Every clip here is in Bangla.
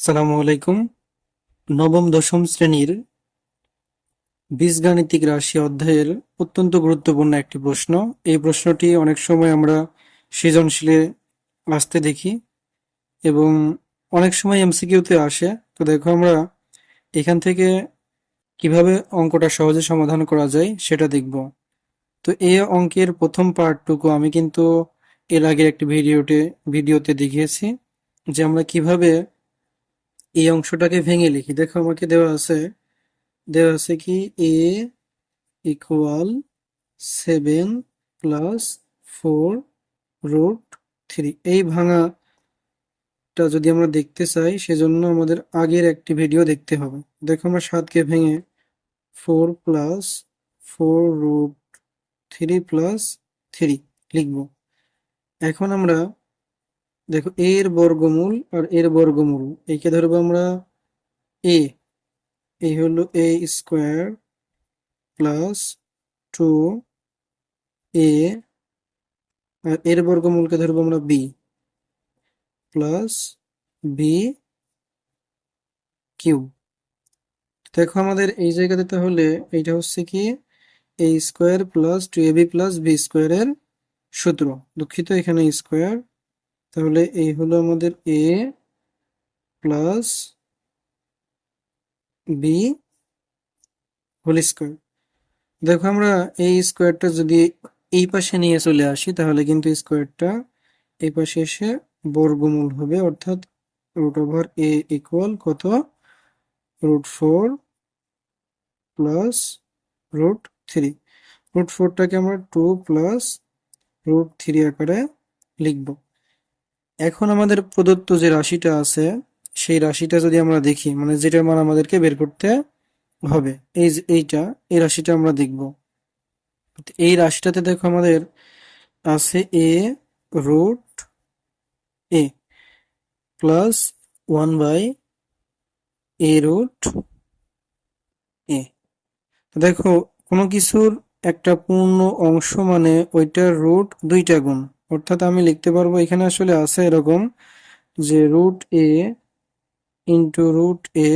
সালামু আলাইকুম। নবম, দশম শ্রেণির বীজগাণিতিক রাশি অধ্যায়ের অত্যন্ত গুরুত্বপূর্ণ একটি প্রশ্ন। এই প্রশ্নটি অনেক সময় আমরা সৃজনশীলে আসতে দেখি এবং অনেক সময় এমসিকিউতে আসে। তো দেখো আমরা এখান থেকে কীভাবে অঙ্কটা সহজে সমাধান করা যায় সেটা দেখব। তো এই অঙ্কের প্রথম পার্টটুকু আমি কিন্তু এর আগের একটি ভিডিওতে ভিডিওতে দেখিয়েছি যে আমরা কীভাবে এই অংশটাকে ভেঙে লিখি। দেখো আমাকে দেওয়া আছে দেওয়া আছে কি? A equal seven plus four root three এই ভাঙাটা যদি আমরা দেখতে চাই, সেজন্য আমাদের আগের একটি ভিডিও দেখতে হবে। দেখো আমরা সাতকে ভেঙে four plus four root three plus three লিখব। এখন আমরা দেখো, এর বর্গমূল আর এর বর্গমূল, একে ধরবো আমরা এ। এই হলো A square plus two A, আর এর বর্গমূলকে ধরবো আমরা বি। Plus B Q. দেখো আমাদের এই জায়গাতে তাহলে এইটা হচ্ছে কি? A square plus two A B plus B স্কোয়ারের সূত্র। দুঃখিত, এখানে স্কোয়ার তাহলে এই হলো আমাদের A plus B whole square দেখো আমরা এই স্কোয়ারটা যদি এই পাশে নিয়ে চলে আসি, তাহলে কিন্তু স্কোয়ারটা এই পাশে এসে বর্গমূল হবে, অর্থাৎ রুট ওভার এ ইকুয়াল কত? Root four plus root three root ফোরটাকে আমরা টু প্লাস রুট থ্রি আকারে লিখব। এখন আমাদের প্রদত্ত যে রাশিটা আছে, সেই রাশিটা যদি আমরা দেখি মানে যেটার মান আমাদেরকে বের করতে হবে, এই যে এইটা, এই রাশিটা আমরা দেখব। এই রাশিটাতে দেখো আমাদের আছে A root A plus one by A root A দেখো কোনো কিছুর একটা পূর্ণ অংশ মানে ওইটার রুট দুইটা গুণ। অর্থাৎ আমি লিখতে পারব, এখানে আসলে আছে এরকম যে root A into root A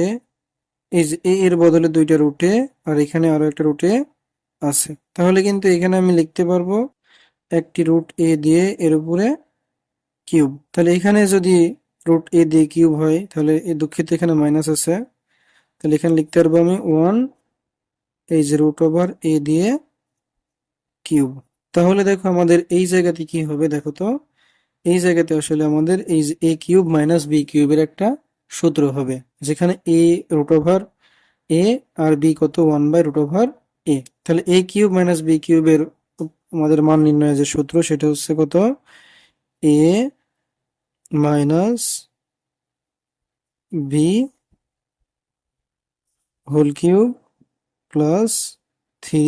এই এ এর বদলে দুইটা রুটে আর এখানে আরও একটা রুটে আছে। তাহলে কিন্তু এখানে আমি লিখতে পারব একটি রুট এ দিয়ে এর উপরে কিউব তাহলে এখানে যদি রুট এ দিয়ে কিউব হয়, তাহলে এই দুঃখিত, এখানে মাইনাস আছে। তাহলে এখানে লিখতে পারব আমি ওয়ান এই যে রুট ওভার এ দিয়ে কিউব। তাহলে দেখো আমাদের এই জায়গাতে কি হবে দেখো তো? এই জায়গাতে আসলে আমাদের এই এ কিউব মাইনাস বি কিউবের একটা সূত্র হবে, যেখানে এ রুট ওভার এ আর বি কত? One by root over A তাহলে এ কিউব মাইনাস বি কিউবের আমাদের মান নির্ণয়ের যে সূত্র সেটা হচ্ছে কত? A minus B whole cube plus three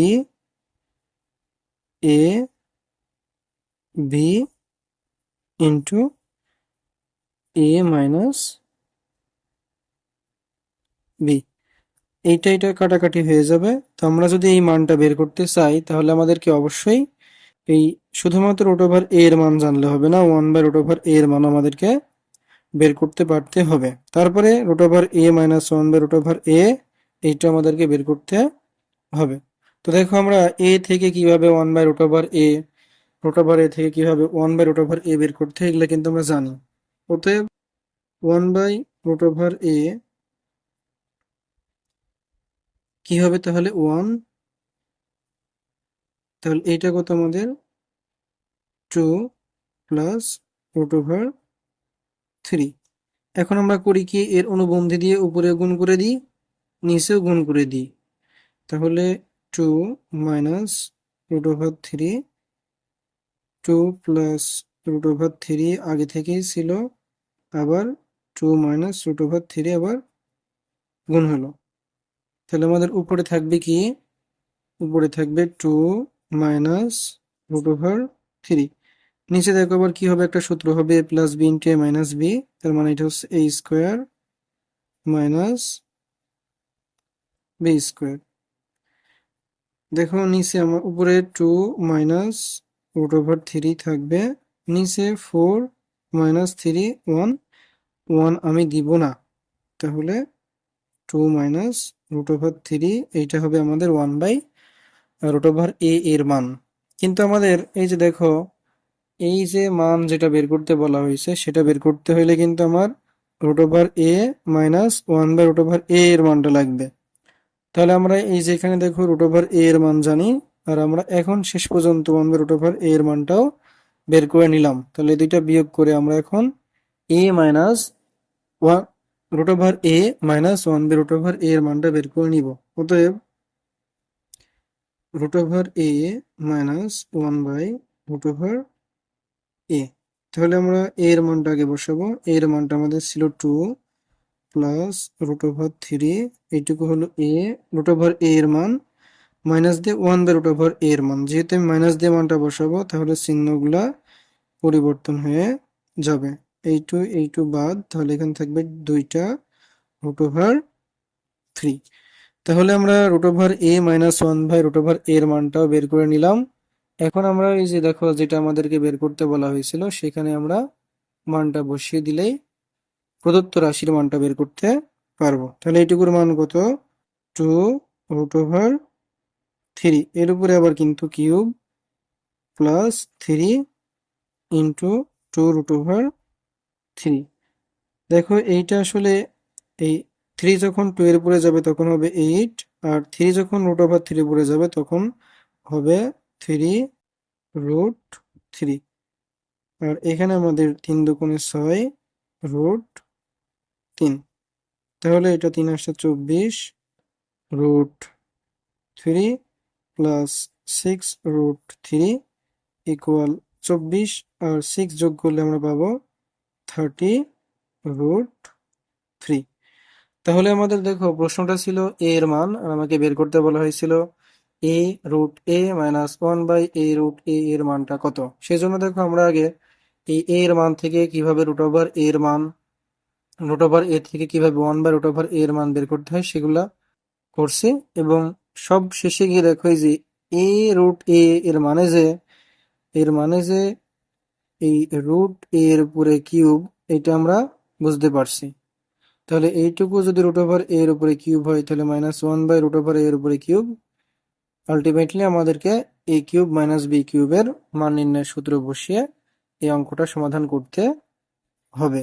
A B into A minus B এইটা এটা কাটাকাটি হয়ে যাবে। তো আমরা যদি এই মানটা বের করতে চাই, তাহলে আমাদেরকে অবশ্যই এই শুধুমাত্র রুট ওভার এ এর মান জানলে হবে না one by root over A এর মান আমাদেরকে বের করতে পারতে হবে। তারপরে root over A minus one by root over A এইটা আমাদেরকে বের করতে হবে। তো দেখো আমরা এ থেকে কীভাবে one by root over A root over A থেকে কীভাবে one by root over A বের করতে এগুলো কিন্তু আমরা জানি। অতএব one by root over A কি হবে তাহলে ওয়ান তাহলে এইটা কত আমাদের? Two plus root over three এখন আমরা করি কি, এর অনুবন্ধী দিয়ে উপরে গুণ করে দিই, নিচেও গুণ করে দিই। তাহলে two minus root over three two plus root over three আগে থেকেই ছিল, আবার two minus root over three আবার গুণ হলো। তাহলে আমাদের উপরে থাকবে কি? উপরে থাকবে two minus root over three নিচে দেখো আবার কি হবে? একটা সূত্র হবে A plus B into A minus B তার মানে এটা হচ্ছে A square minus B square দেখো, নিচে আমার উপরে two minus root over three থাকবে। নিচে four minus three one one আমি দিব না। তাহলে two minus root over three এইটা হবে আমাদের one by root over A এর মান। কিন্তু আমাদের এই যে দেখো, এই যে মান যেটা বের করতে বলা হয়েছে, সেটা বের করতে হলে কিন্তু আমার root over A minus one by root over A এর মানটা লাগবে। তাহলে আমরা এই যে এখানে দেখো রুট ওভার এ এর মান জানি, আর আমরা এখন শেষ পর্যন্ত বাই রুট ওভার এ এর মানটাও বের করে নিলাম। তাহলে দুইটা বিয়োগ করে আমরা এখন A minus one root over A minus one by root over A এর মানটা বের করে নিব। অতএব root over A minus one by root over A তাহলে আমরা এ এর মানটা আগে বসাবো। এ এর মানটা আমাদের ছিল two plus root over three এইটুকু হলো এ রুট ওভার এ এর মান মাইনাস দিয়ে one by root over A এর মান। যেহেতু আমি মাইনাস দিয়ে মানটা বসাবো, তাহলে চিহ্নগুলা পরিবর্তন হয়ে যাবে। এই টু এই টু বাদ, তাহলে এখানে থাকবে দুইটা রুট ওভার থ্রি তাহলে আমরা root over A minus one by root over এর মানটাও বের করে নিলাম। এখন আমরা এই যে দেখো, যেটা আমাদেরকে বের করতে বলা হয়েছিল, সেখানে আমরা মানটা বসিয়ে দিলেই প্রদত্ত রাশির মানটা বের করতে পারব। তাহলে এইটুকুর মান কত? টু রুট ওভার থ্রি এর উপরে আবার কিন্তু cube plus three into two root over three দেখো, এইটা আসলে এই থ্রি যখন টু এর উপরে যাবে তখন হবে এইট আর থ্রি যখন রুট ওভার থ্রি উপরে যাবে তখন হবে থ্রি রুট থ্রি আর এখানে আমাদের তিন দুগুণে ছয় রুট তিন। তাহলে এটা তিন আসছে চব্বিশ root three plus six root three equal চব্বিশ আর সিক্স যোগ করলে আমরা পাবো থার্টি রুট থ্রি তাহলে আমাদের দেখো প্রশ্নটা ছিল এ এর মান আর আমাকে বের করতে বলা হয়েছিল A root A minus one by A root A এর মানটা কত? সেজন্য দেখো আমরা আগে এই এ এর মান থেকে কীভাবে রুট ওভার এর মান রুট ওভার এ থেকে কীভাবে one by root over A এর মান বের করতে হয় সেগুলা করছি এবং সব শেষে গিয়ে দেখো যে এ রুট এ এর মানে যে, এর মানে যে এই রুট এ এর উপরে কিউব এটা আমরা বুঝতে পারছি। তাহলে এইটুকু যদি রুট ওভার এ এর উপরে কিউব হয়, তাহলে minus one by root over A এর উপরে কিউব আলটিমেটলি আমাদেরকে এ কিউব মাইনাস বি কিউবের মান নির্ণয়ের সূত্র বসিয়ে এই অঙ্কটা সমাধান করতে হবে।